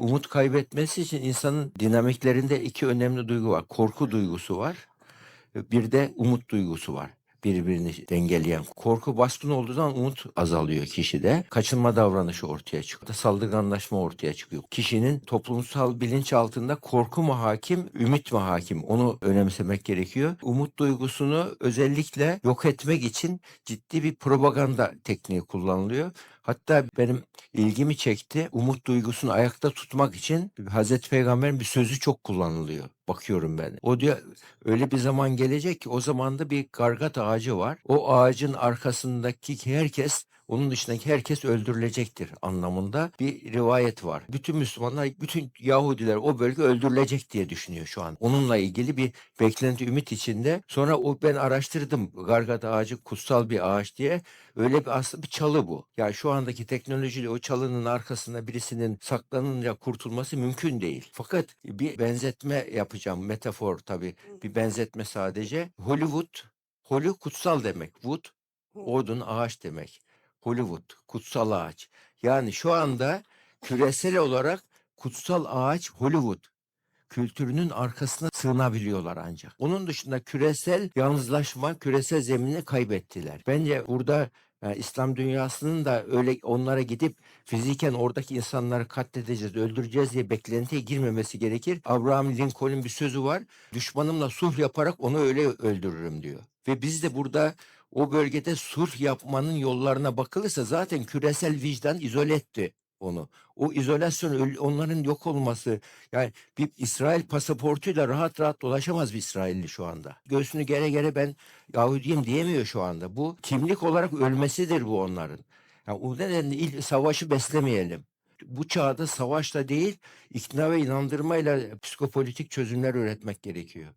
Umut kaybetmesi için insanın dinamiklerinde iki önemli duygu var. Korku duygusu var. Bir de umut duygusu var. Birbirini dengeleyen. Korku baskın olduğu zaman umut azalıyor kişide. Kaçınma davranışı ortaya çıkıyor. Saldırganlaşma ortaya çıkıyor. Kişinin toplumsal bilinç altında korku mu hakim, ümit mi hakim? Onu önemsemek gerekiyor. Umut duygusunu özellikle yok etmek için ciddi bir propaganda tekniği kullanılıyor. Hatta benim ilgimi çekti. Umut duygusunu ayakta tutmak için Hazreti Peygamber'in bir sözü çok kullanılıyor. Bakıyorum ben. O diyor öyle bir zaman gelecek ki o zaman da bir gargat ağacı var. O ağacın arkasındaki herkes onun dışındaki herkes öldürülecektir anlamında bir rivayet var. Bütün Müslümanlar, bütün Yahudiler o bölge öldürülecek diye düşünüyor şu an. Onunla ilgili bir beklenti, ümit içinde. Sonra o ben araştırdım. Gargat ağacı kutsal bir ağaç diye. Öyle bir aslında bir çalı bu. Yani şu andaki teknolojiyle o çalının arkasında birisinin saklanınca kurtulması mümkün değil. Fakat bir benzetme yapacağım. Metafor tabii. Bir benzetme sadece. Hollywood, Holly kutsal demek. Wood, odun, ağaç demek. Hollywood, kutsal ağaç. Yani şu anda küresel olarak kutsal ağaç Hollywood kültürünün arkasına sığınabiliyorlar ancak. Onun dışında küresel yalnızlaşma, küresel zeminini kaybettiler. Bence burada yani İslam dünyasının da öyle onlara gidip fiziken oradaki insanları katledeceğiz, öldüreceğiz diye beklentiye girmemesi gerekir. Abraham Lincoln'un bir sözü var. Düşmanımla sulh yaparak onu öyle öldürürüm diyor. Ve biz de burada o bölgede sulh yapmanın yollarına bakılırsa zaten küresel vicdan izole etti onu. O izolasyon onların yok olması yani bir İsrail pasaportuyla rahat rahat dolaşamaz bir İsrailli şu anda. Göğsünü gere gere ben Yahudiyim diyemiyor şu anda. Bu kimlik olarak ölmesidir bu onların. Yani o nedenle il, savaşı beslemeyelim. Bu çağda savaşla değil ikna ve inandırmayla psikopolitik çözümler üretmek gerekiyor.